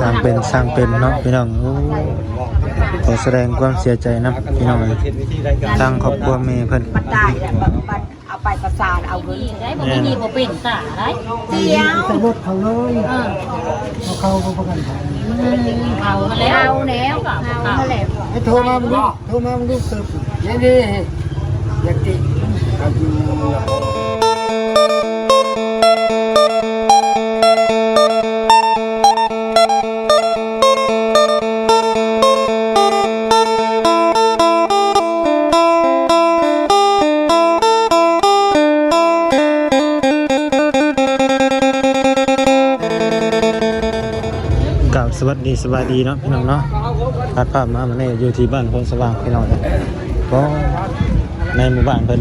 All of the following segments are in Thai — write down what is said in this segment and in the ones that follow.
สร้างเป็นสร้างเป็นเนาะพี่น้องโอ้ขอแสดงความเสียใจนะพี่น้องทางครอบครัวแม่เพิ่นมันได้แหละมันมันเอาไปประสานเอาเงินนี่ได้บ่มีบ่เป็นตาได้เดียวใส่รถเขาเลยเออเขาเข้าก็ประกันภัยเอามาแล้วเอาแล้วเอามาแล้ว ให้โทรมามึงลูกโทรมามึงลูกเติบนี่นี่อยากติกั กล่สวัสดีสวัสดีเนาะพี่น้องเนาะตัดภาพมามาเนี่ยอยู่ที่บ้านโพนสว่างพี่น้องเอ้ยก็ในหมู่บ้านเพิ่น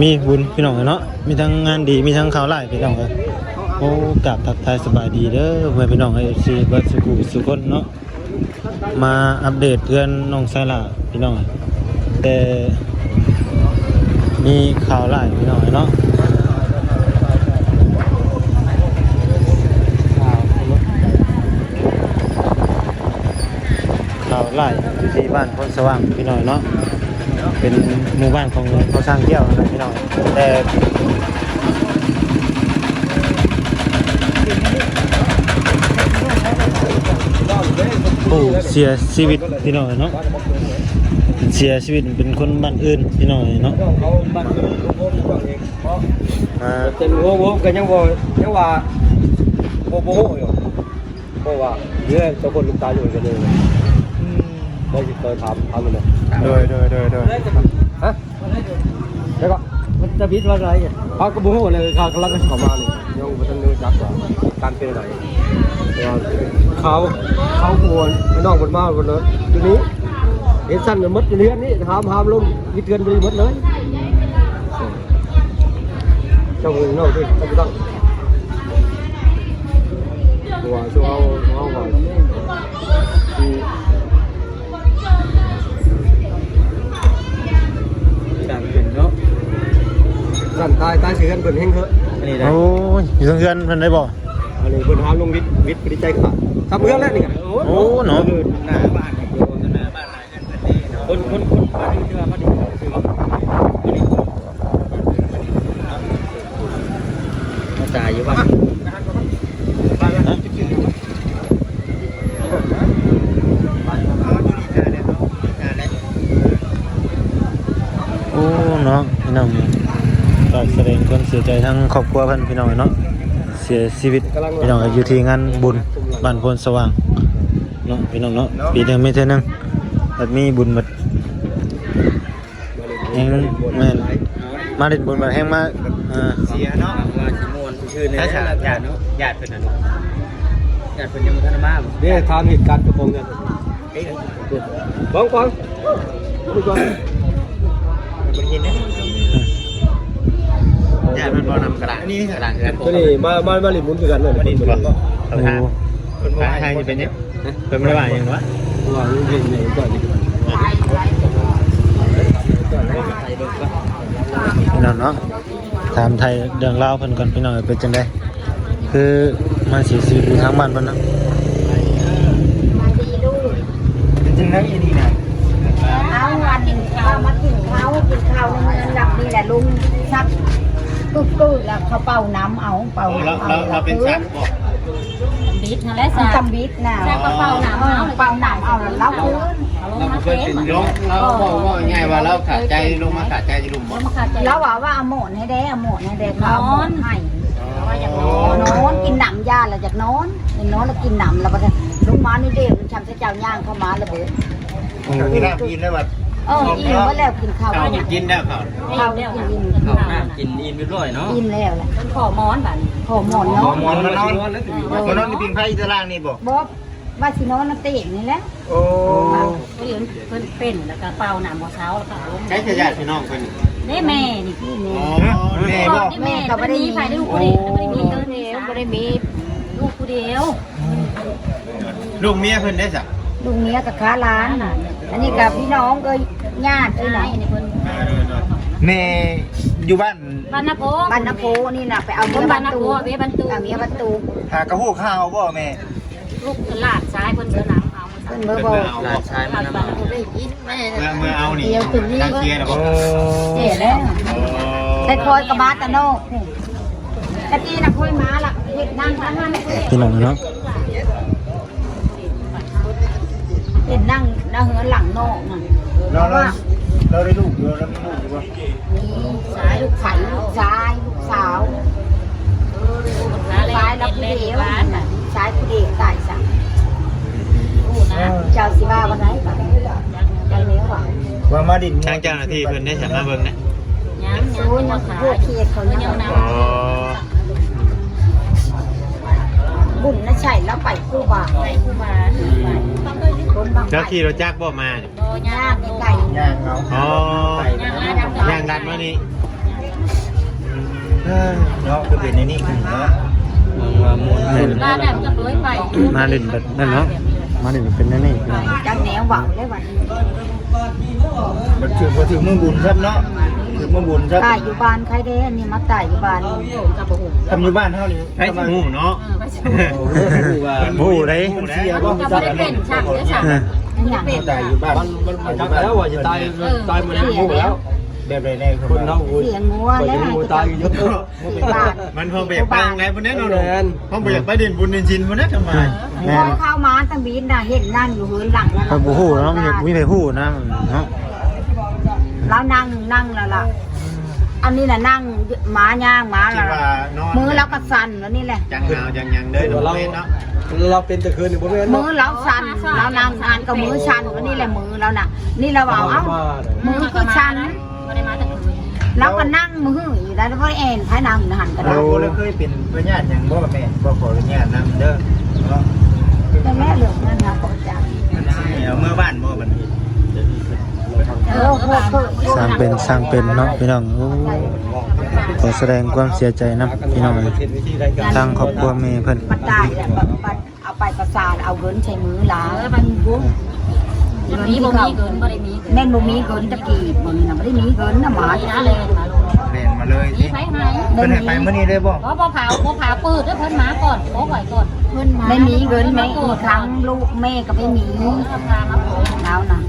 มีบุญพี่น้องเอ้ยเนาะมีทั้งงานดีมีทั้งข่าวร้ายพี่น้องเอ้ยโอ้กราบทักทายสบายดีเด้อเพื่อนพี่น้องเอ้ยสิเบิดสุขุสุคนเนาะมาอัปเดตเพื่อนน้องไซล่าพี่น้องเอ้ยแต่มีข่าวร้ายพี่น้องเนาะ ข่าว ไล่อยู่ที่บ้านพนสว่างพี่น้อยเนาะเป็นหมู่บ้านของเขาสร้างเกี่ยวนะครับพี่น้อยแต่ผู้เสียชีวิตพี่น้อยเนาะเสียชีวิตเป็นคนบ้านอื่นพี่น้อยเนาะมาเป็นโว้โว้ก็ยังบ่ยังว่าบ่บ่โหอยู่เพราะว่าเยอะตัวคนลูกตาอยู่กันเลย ได้สิเคยถามถามมันเลยโดยโดยโดยโดยฮะแล้วก็มันจะบิดว่าอะไรเขาก็บ่โหเลยเขากำลังเข้ามานี่ยังบ่ทันรู้จักว่าการเป็นอะไรเขาเขากวนไปน้องบนมาบนเลยทีนี้เห็นสั้นมันมดอยู่เรือนนี่หามหามลงวิเทือนไปหมดเลยเจ้าเงินนอกที่เขาไม่ต้องตัวช่วงเอา เสือนเพิ่นเฮงเถอะอันนี้ได้โอ้ยอยู่ทางเฮือนเพิ่นได้บ่อันนี้เพิ่นหามลงวิทย์วิทย์ปฏิใจขาดทำเพื่อนแล้วนี่โอ้เนาะหน้าบ้านหน้าบ้านหลายกันเพิ่นนี่เนาะคนคนคนมาดีเชื่อมาดีคือว่ามาตายอยู่บ้าน โอ้เนาะพี่น้อง ก็แสดงความเสียใจทั้งครอบครัวเพิ่นพี่น้องเนาะเสียชีวิตพี่น้องอยู่ที่งานบุญบ้านโพนสว่างเนาะพี่น้องเนาะปีหนึงไม่เท่านึงบัดมีบุญบัดแฮงแม่นมาเล่นบุญบัดแฮงมาอ่าเสียเนาะว่าสิม่วนชื่อนี่ญาติญาติเนาะญาติเพิ่นน่ะเนาะญาติเพิ่นยังบ่ทันมาบ่นี่ถามเหตุการณ์กระโปรงกันเอ้ยบังบังดูก่อนบ่ยินเด้ ญาติมันบ่นำกระดาษนี่กระดาษคือตัวนี้มามามาลิมุนคือกันเลยมาลิมุนบ่โอ้เพิ่นบ่ให้จะเป็นยังเพิ่นบ่ได้ว่าหยังวะว่าเรื่องนี้ก่อนดีกว่าพี่น้องเนาะถามไทยเรื่องราวเพิ่นก่อนพี่น้องเป็นจังได๋คือมาเสียชีวิตอยู่ทางบ้านเพิ่นนะดีลูกจริงๆแล้วอีนี่น่ะเอาวันข้าวมากินข้าวกินข้าวในเมืองหลับนี่แหละลุงซั กกึกกึแล้วเขาเป่าน้ำเอาเป่าน้ำเอาเราเป็นซักบิดนั่นแหละมันซะจำบิดน่ะซักกระเป๋าหนาวเอาเป่าน้ำเอาแล้วเราคืนเอาลงมาเทมันลงเราบอกว่าง่ายว่าเราขาดใจลงมาขาดใจจะลุมหมดมันขาดใจเราว่าว่าเอาหมอนให้ได้เอาหมอนให้ได้เขาเอาหมอนให้ว่าอย่างนนอนอนกินหนำยาแล้วจากนอนเห็นนอนแล้วกินหนำแล้วก็ลุงมานี่เดียวชำเจ้าย่างเข้ามาแล้วเบิด กินน้ำกินได้แบบ เอออิ่มก็แล้วกินข้าวข้าวแล้วกินได้ข้าวข้าวเดียวกินะนข้าวน้ำกินอินไปด้วยเนาะกินแล้วแหละมันขอม้อนบัดนี้ขอหมอนหมเนาะอมอนมานอนมานอนในพิงไพ่ตารางนี่บอกบอกว่าสินอนนั่นเตะนี่แหละโอ้เพิ่นเพิ่นเป็นแล้วก็เป่าน้ำหัวเช้าแล้วก็เอาลงใช้ขยะพี่น้องคนได้แม่นี่นี่อ๋นี่อแม่บอกนี่แม่ก็บ่ได้มีใครได้ลูกผู้เดียวบ่ได้มีเงินเดียวบ่ได้มีลูกผู้เดียวลูกเมียเพิ่นได้สักลุงเมียกับค้าร้านอันนี้ กับพี่น้องเอ้ยญาติเอ้เอ้ยยไหนไหนนี่เพิ่นแม่อยู่บ้านบ้านนาโพบ้านนาโพนี่น่ะไปเอาคเมีนยบ้าบ้านนนาตูโพเวยบันตูเอาเมียบ้านตูหากระหู้ข้าวบ่แม่ลูกหลานซ้ายคนเสือหนังเอาเพิ่นเบอร์บอกหลานชายมันบ้านนาโพได้ยินแม่เมื่อเมื่อเอานี่เดียวถึงนี่ตั้งเกียร์แล้วบ่เจ๋แล้วแต่คอยกับบาตะโนกตะกี้น่ะคุยม้าล่ะเฮ็ดนั่งนั่งนั่งพี่น้องเนาะเห็นนั่ง นั่งเหือหลังนอกน่ะเราเราเราได้ลูกอยู่เราได้ลูกอยู่บ่มีสายลูกไข่ลูกชายลูกสาวสายแล้วผู้เดียวน่ะสายผู้เดียวตายสั่งเจ้าสิว่าวันไหนบัดใจเลี้ยวอะว่ามาดินทางเจ้าหน้าที่เพิ่นได้สามารถเบิ่งนะยังโอ้ยยัยังงพวกเคียดเขายังยังเอานอ๋อบุญนะใช่แล้วไปคู่บ่าวไปกูมา คนบางแล้วไปขี่รถจักรบ่มาเนี่ยโดยาย่างไก่ย่างเอาอ๋อยังลาดำย่างดันมานี่เออเนาะคือเป็นในนี้ขึ้นเนาะแม่นลาดำกับร้อยไปมาเล่นแบบนั่นเนาะมาเล่นเป็นนั่นนี่พี่น้องจังแนวหวังได้วันนี้มันถือบ่ถือมือบุญครับเนาะถือ มือบุญครับตายอยู่บ้านใครได้อันนี้มาตายอยู่บ้านกับบุ๋มทำอยู่บ้านเฮานี่ไอ้หูเนาะไปชูหูได้เสียบ่ก็ไม่ได้เป็นช่างได้ช่างเอออันอย่างเป็นตายอยู่บ้านมันมันมันจักแล้วว่าจะตายตายเหมือนหมูแล้วแบบไรแน่ครับคนเท่าโอ้ยเสียงงัวแล้วหมูตายเยอะบ้านมันพอเบรกไปยังไงพุ่นแน่นอนแมนพอเบรกไปดินบุญดินชินพุ่นแน่ทำไมพอเข้ามาตั้งบีนน่ะเห็นนั่งอยู่หืนหลังนั่นพอบ่ฮู้เนาะมีมีแต่ฮู้นะเนาะ แล้วนั่งนั่งแล้วล่ะ อันนี้น่ะนั่งหมาย่างหมาคิดแล้วว่านอนมือแล้วก็สั่นแล้วนี่แหละจังหาวจังยังเด้อเราเนาะเนาะเราเป็นแต่คืนนี่บ่แม่นมือแล้วสั่นแล้วนางงานกับมือสั่นแล้วนี่แหละมือแล้วน่ะ นี่เราบอกเอ้ามือคือสั่นไม่ได้มาแต่คืนแล้วก็นั่งมืออยู่แล้วก็เอ็นพายนางอยู่หันก็ได้เราเราเคยเป็นพญาติหยังบ่แม่บ่ขออนุญาตนำเด้อเนาะแต่แม่เหลืองนั่นนะปกติเอาเมื่อบ้านบ่บัดนี้ เออพวกเกิด สร้างเป็นสร้างเป็นเนาะพี่น้องโอ้ขอแสดงความเสียใจนะพี่น้องทางครอบครัวแม่เพิ่นมันตายแหละมันเอาไปประสานเอาเงินใช้มือล้างเออมันบุ้งมีบ่มีเกินบ่ได้มีเกินแม่นบ่มีเงินตะกี้มันน่ะไม่ได้มีเงินน่ะหมามีนะเลยมาลงเล่นมาเลยมีสิไผไหนเพิ่นให้ไปมื้อนี้เลยบ่เพราะพอเผาพอเผาปืดแล้วเพิ่นมาก่อนโอ้ไหวก่อนเพิ่นมาไม่มีเงินแม่อีกครั้งลูกแม่ก็ไม่มีทำงานมาโอ้แล้วนะ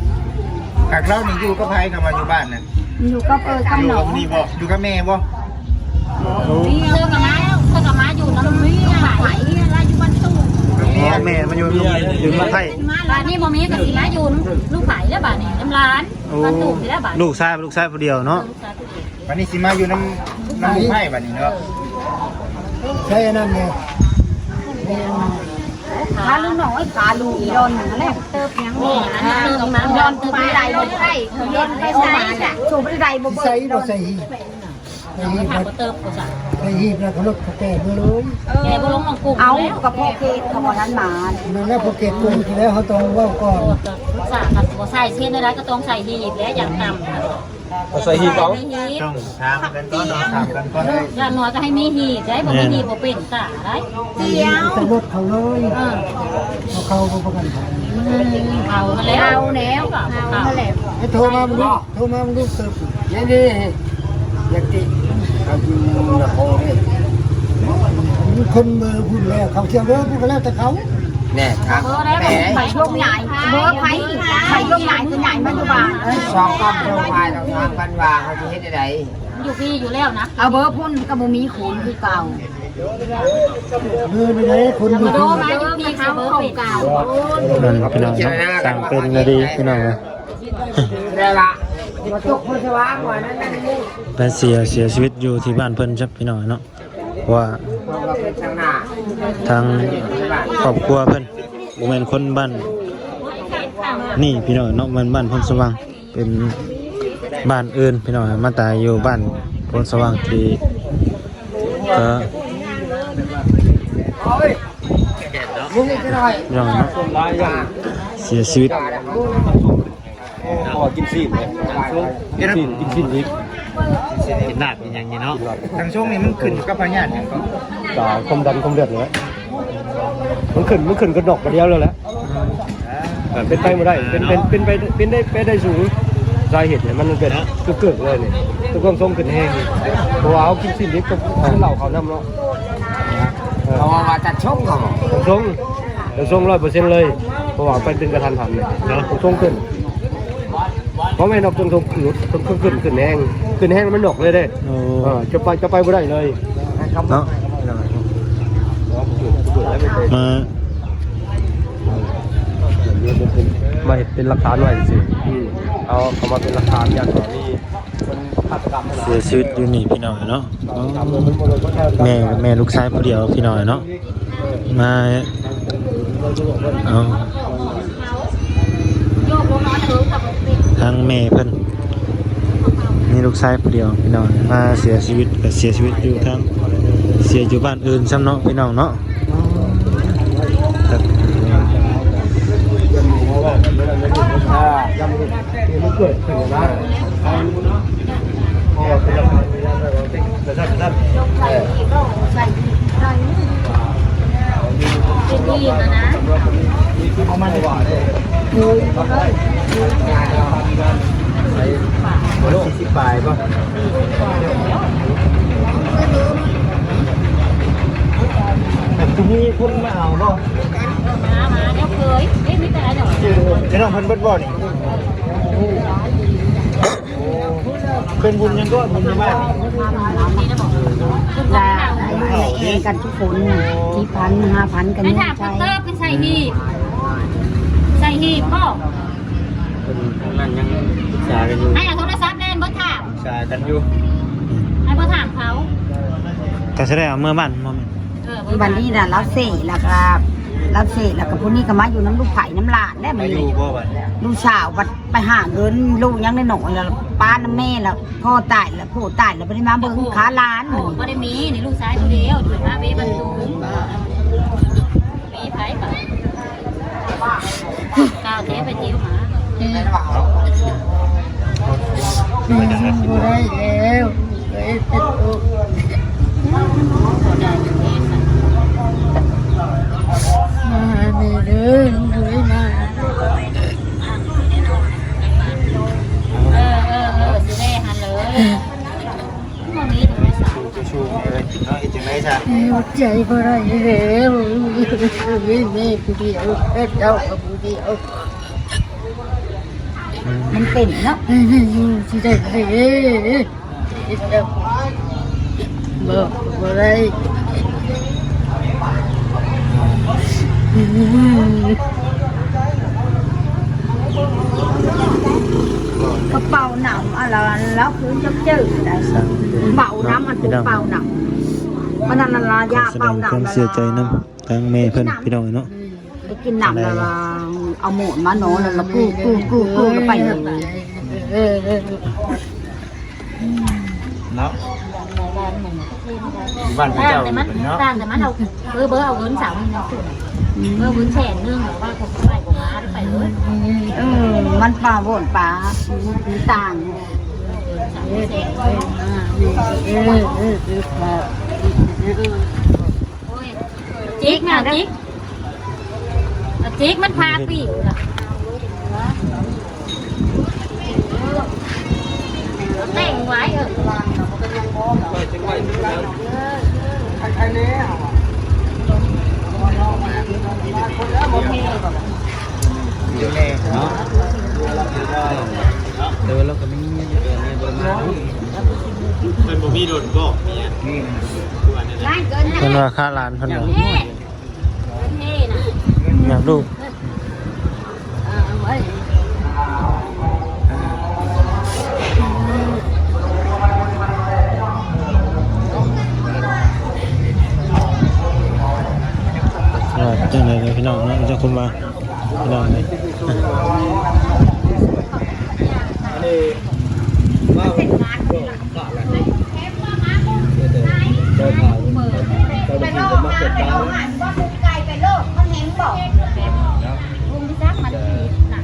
หากเรานี่อยู่กับไผกับมาอยู่บ้านน่ะอยู่ก็เอออกำหนยู่อกับนี่บ่อยู่กับแม่บ่มีเรื่องกับมาเรื่องกับมาอยู่น้ำมีไหลอะไรอยู่บ้านตู้อ๋อแม่มันอยู่อยู่เมืองไทยบ้านนี้บ่มีก็สิมาอยู่ลูกไผ่แล้วบ้านนี้น้ำร้านโอ้บ้านตู้สิแล้วบ้านลูกชายลูกชายผู้เดียวเนาะลูกชายผู้เดียววันนี้สิมาอยู่น้ำน้ำหมู่ไผบัดนี้เนาะใช่นั่นไง ขาลูกน้อยขาลูกอีดอนนั่นแหละเติบยังนี่อันนี้คือกับมาดอนตัวไปใดบ่ได้ดอนไปใส่ชูไปใดบ่เบิใส่ดบ่ใส่หีบใส่หีบถามนะว่าเติบก็สั่งใส่หีบนะเขาลดเขาแก่เมื่อเลยแกบ่ลงของกลุ่มเอาแล้วกับพ่อเกศเขาบอกนั้นมานั่นแหละพอเก็บเงินที่แล้วเขาต้องว่าก่อนโอ้ลูกสาวกับบ่ใส่เช่นได้ก็ต้องใส่หีบและอย่างต่ำ ใส่หีบเอาหีบต้องถามกันก่อนเนาะถามกันก่อนเลยอย่างน้อยก็ให้มีหีบได้บ่มีหีบบ่เป็นตาได้เดียวใส่รถเขาเลยเออเขาเขาก็ประกันภัยเอามาแล้วเอาแล้วเอามาแล้วให้โทรมามึงดูโทรมามึงดูเสิร์ฟนี่นี่อยากติเขาอยู่นครนี่คนเบอร์พูดแล้วเขาเที่ยวเบอร์พูดกันแล้วแต่เขา แน่ครับเออได้แหมไข่ลูกใหญ่เบอร์ไข่ไข่ลูกใหญ่คือใหญ่มันอยู่บ้านสองก้อนโปรไฟล์ต้องทางกันว่าเขาจะเฮ็ดได้ไดอยู่พี่อยู่แล้วนะเอาเบอร์พุ่นกับบ่มีขูนคือเก่าเบอร์ไปไหนคนอยู่โดที่มาอยู่พี่เขาเบอร์เป็นนั่นพี่น้องเนาะสร้างเป็นนาดีพี่น้องเนาะได้ละไปเสียเสียชีวิตอยู่ที่บ้านเพิ่นจับพี่น้องเนาะเพราะ ว่าเราเป็นทางหน้าทางครอบครัวเพิ่นบ่แม่นคนบ้านนี่พี่น้องเนาะมันบ้านพลสว่างเป็นบ้านอื่นพี่น้องมาตายอยู่บ้านพลสว่างที่ก็มึงนี่ก็ได้พี่น้องนาะลายอย่างเสียชีวิตกินซีนเลยกินซีนกินซีนอี กเป็นลาบเป็นอย่างนี้เนาะทางช่วงนี้มันขึ้นกับพญาติหยังก็ตาความดันความเลือดเลยมันขึ้นมันขึ้นกระดกมาเดียวเลยแหละเป็นไปไม่ได้เป็นเป็นเป็นไปเป็นได้ไปได้สูงสาเหตุเนี่ยมันเป็นคือเกิดเลยเนี่ยคือความทรงขึ้นแห้งเพราะว่าเขากินสิ่งนี้ก็เหล่าเขาน้ำเนาะเขาว่าจะชกเขาผมทรงผมทรงร้อยเปอร์เซ็นต์เลยเพราะว่าไปเป็นกระทันหันเนี่ยนะผมทรงขึ้นเพ ราะไม่นอกจนทรงขึ้นขึ้นขึ้นขึ้นแห้งขึ้นแห้งมันหนกเลยเด้โอ้เออจะไปจะไปไม่ได้เลยเนาะมามาเห็นเป็นหลักฐานไว้สิเอาเขามาเป็นหลักฐานอย่างว่ามีคนฆาตกรรมให้เราเสียชีวิตอยู่นี่พี่น้องเนาะอ๋อแม่แม่ลูกชายผู้เดียวพี่น้องเนาะมาเอา ทางแม่เพิ่นมีลูกชายผู้เดียวพี่น้องมาเสียชีวิตก็เสียชีวิตอยู่ทางเสียอยู่บ้านอื่นซ้ำเนาะพี่น้องเนาะครับอ่าจ ดีนเกิดขึ้นได้พอเป็นหลักฐานมีแล้วเราติดแต่ถ้าถ้าใส่ที่ก็ใส่ที่ใส่เป็นดีนะนะเอามาดีกว่าเลยโลกสิบปลายป่ะแต่คุณมีคนมาเอาบ่มามาเดี๋ยวเคยเอ๊ะไม่เป็นไรหรอกไอ้น้องเพิ่นเบิดบ่อนี่ เป็นบุญยังก็บุญในบ้านนี่นี่นบอกลาเองกันทุกคนที่พันห้าพันกันไม่เนี่ยถามใช่เตอร์เป็นใส่หีบใส่หีบบอกนั่นยังศึกษากันอยู่ให้เอาโทรศัพท์เล่นบ่ถามศึกษากันอยู่ให้บ่ถามเขาก็จะได้เอาเมื่อบ้านมาเออบ่วันนี้น่ะรับเสกแล้วก็รับ เสกแล้วก็พวกนี้ก็มาอยู่น้ำลูกไผ่น้ำหลานได้ไปมันอยู่บ่บัดลูกสาวบัดไปหาเงินลูกยังได้หน่อยแล้วป้าน้ำแม่แล้วพ่อตายแล้วพ่อตายแล้วไปได้มาเบิ่งขาล้านโอ้มันบ่ได้มีนี่ลูกชายผู้เดียวถือมาเวบันตูมมีไผปะก้าวเทไปจิ้วหมาบ่ได้แล้วเอ้ยเป็นตัวบ่ได้ เอาใจบ่ได้แล้วแม่ผู้เดียวเจ้ากับผู้เดียวมันเป็นเน มันเป็นเป่าหนังมันนั่นละยาแสดเป่างหนัคงวามเสียใจนํทางแม่เพิ่นพี่น้องเนาะไปกินหนังแล้วเอาหมูมาโนแล้วก็กู้กู้กู้กู้แล้วไปเลยเนาะบ้านพระต่างเจ้าแต่มันเนาะต่างแต่มันเอาเบอร์เบอร์เอาเงินสาวนี่นะเบอร์เงินแสนนึงหรือว่าผมไปผมมาไปเลยเออมันปลาโวนปลาต่างสามแสนเออเออเออ โอ้ยจิกนะจิกจิกมันพาปีกอะแต่งไว้เอออยู่แน่ เนาะเดี๋ยวเราก็มีเงินอยู่เดือนนี้บ่มาเป็นบ่มีโดนบ่มีง่ายเกินเพิ่นว่าค่าร้านเพิ่นว่าเท่เท่นะอยากดูเอาไว้ว่าจังได๋พี่น้องเนาะจะคุมว่าพี่น้องเลย ว่าเป็นงานก็ขาดแล้วเดินทางเจ้าหน้าที่จะมาเก็บตา ไก่ไปโลกมันเห็นบอก ลุงที่ซักมันหนัก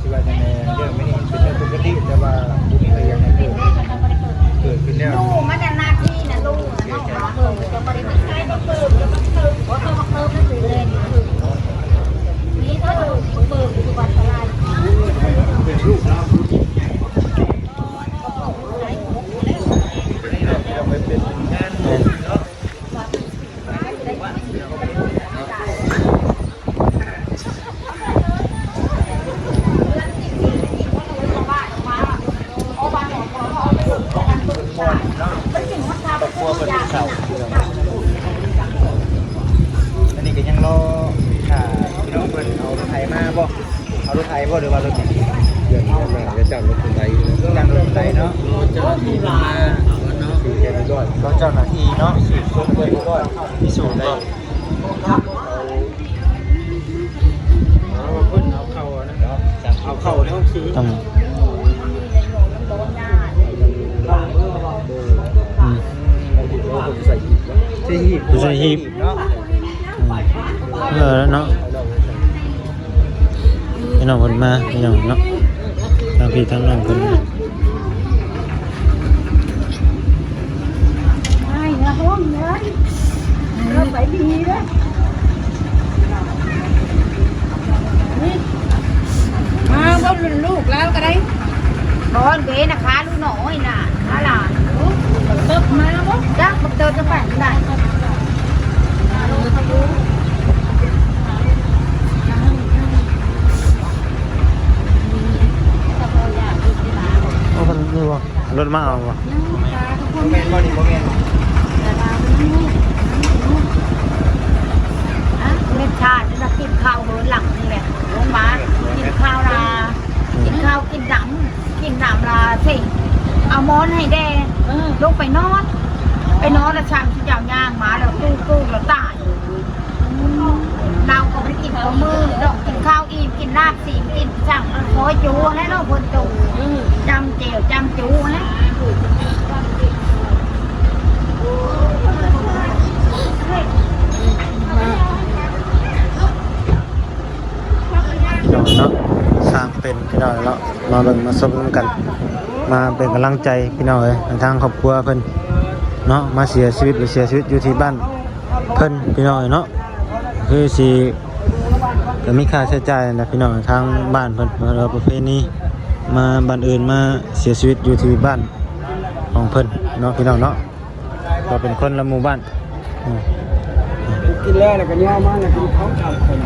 ที่ว่าจะแน่เรื่องไม่นี่เป็นเรื่องปกติแต่ว่าบุญอะไรยังไงเกิดเกิดขึ้นแล้ว ลูกมันหน้าที่นะลูก นอกมาเพิ่มจะบริเวณใช้มาเพิ่มว่าเขามาเพิ่มนั่นคือเลยนี่ก็ดูเบิกสุวรรณอะไร เป็นลูกเรา เป็นงานบุญเนาะ อันนี้ก็ยังรอถ้าพี่น้องเพิ่นเอารถไถมาบ่ เอารถไถบ่หรือว่ารถจักรยานเดือนหน้าจะจ้างรถคนไทยจังรถไถเนาะเจ้าหน้าที่มาคือแค่นี้ด้วยรถเจ้าหน้าที่เนาะสืบสวนเพิ่นก็พิสูจน์ได้เอาเพิ่นเอาเข้าเนาะเอาเข้าในห้องขี่ต้องอืมใส่หีบใช่หีบใช่หีบเนาะเออแล้วเนาะ พี่น้องคนมาพี่น้องเนาะทางพี่ทางน้องคนมาไอ้าไปดีเลยมาบ่ลูกแล้วก็ได้บอนเวนะคะลูกหน่อยน่ะน้าหลานเติบมาบ่จ้าเตอจะไปไห นโอ้คนนี่บ่รถมาเอาบ่บ่แม่นบ่นี่บ่แม่นอะเม็ดชาติจะกินข้าวเหินหลังนี่แหละลงมากินข้าวลากินข้าวกินหนังกินหนำลาสิเอาม้อนให้แดงลงไปนอนไปนอนแล้วชางที่ยาวย่างมาแล้วกู้กู้แล้วตายเราก็ กินข้าวมือเรากินข้าวอิ่มกินลาบสีกินช่งคอจูให้เราคนจูจำเจียวจำจูนะนองเนาะสร้างเป็นพี่น้องเนาะมาเบิ่งมาสมกัน มาเป็นกำลังใจพี่น้องเอ้ยทางครอบครัวเพิ่นเนาะมาเสียชีวิตหรือเสียชีวิตอยู่ที่บ้านเพิ่นพี่น้องเอ้ยเนาะคือสิ ก็มีค่าใช้จ่ายนะพี่น้องทางบ้านเพิ่นเราประเภทนี้ มาบ้านอื่นมาเสียชีวิตอยู่ที่บ้านของเพิ่นเนาะพี่น้องเนาะก็เป็นคนละหมู่บ้านอืมกินแล้วแล้วก็ย่อมาแล้วกินเขาทำคน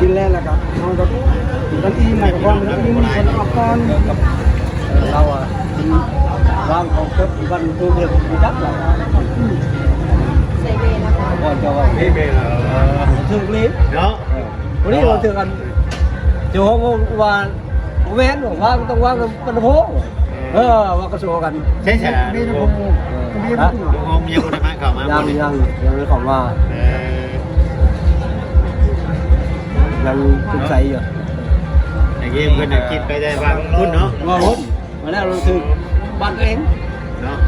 กินแล้วแล้วก็เขาก็กันอีมากับความกันอีมีคนเอาก้อนเราอะร่างของเพิ่มวันตัวเดียวมีจักเราก่อนจะว่านี่แม่นเหรอ ถึงลิ้เนาะวันนี้เราถึงกันโจงว่าแม่นบอกว่าต้องว่างมันโพเออว่ากระโชกันใช่ใช่นี่นะผผมมมีฮะผู้ห้องมีคนมาเข้ามายังยังยังไม่ของว่ายังสงสัยอยู่ไอ้เกมเพิ่นน่ะคิดไปได้ว่าคุณเนาะว่าหุ้นมาแล้วเราถึงบ้านเองเนาะ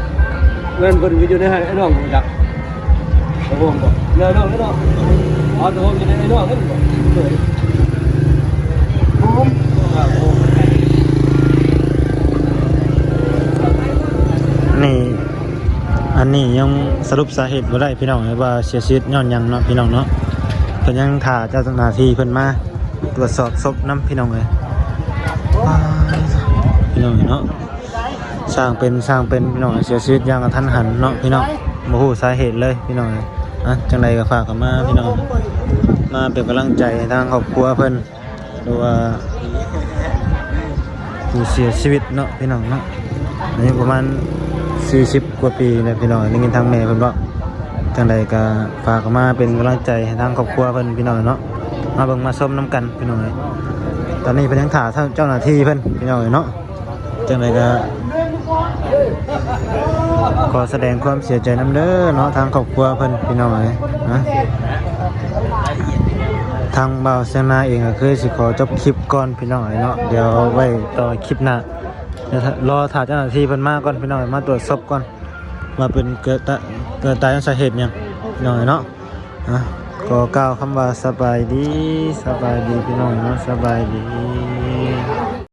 เงินคนอยู่ในไอ้น้องจักโอ้โหเงินน้องไอ้น้อง อ๋อตัวผมอยู่ในไอ้น้องนั่นบ่เกิดผมนี่ อันนี้ยังสรุปสาเหตุบ่ได้พี่น้องเอ้ยว่าเสียชีวิตย้อนหยังเนาะพี่น้องเนาะเพิ่นยังถ่าเจ้าหน้าที่เพิ่นมาตรวจสอบศพนํพี่น้องเอ้ยพี่น้องเนาะสร้างเป็นสร้างเป็นพี่น้องเสียชีวิตอย่างกระทันหันเนาะพี่น้องบ่ฮู้สาเหตุเลยพี่น้องเอ้ย อะจังใดก็ฝากกันมาพี่น้องมาเป็นกำลังใจทางครอบครัวเพิ่นหรือว่าผู้เสียชีวิตเนาะพี่น้องเนาะอายุประมาณ40กว่าปีเนี่ยพี่น้องได้ยินทางแม่เพิ่นบอกจังใดก็ฝากเข้ามาเป็นกำลังใจทางครอบครัวเพิ่นพี่น้องเนาะมาเบิ่งมาชมน้กันพี่น้องเอ้ยตอนนี้เพิ่นยังถ่าเจ้าหน้าที่เพิ่นพี่น้องเอ้ยเนาะจังใดก็ ขอแสดงความเสียใจนํเด้อเนาะทางครอบครัวเพิ่นพี่น้องเอ้ยนะทางบ่าวเสนาเองก็คือสิขอจบคลิปก่อนพี่น้องเอ้ยเนาะเดี๋ยวไว้ต่อคลิปหน้าเดี๋ยวรอถ่ายเจ้าหน้าที่เพิ่นมาก่อนพี่น้องมาตรวจสอบก่อนมาเป็นเกิดตะเกิดตายจากสาเหตุยังพี่น้องเนาะอะขอกล่าวคำว่าสบายดีสบายดีพี่น้องเนาะสบายดี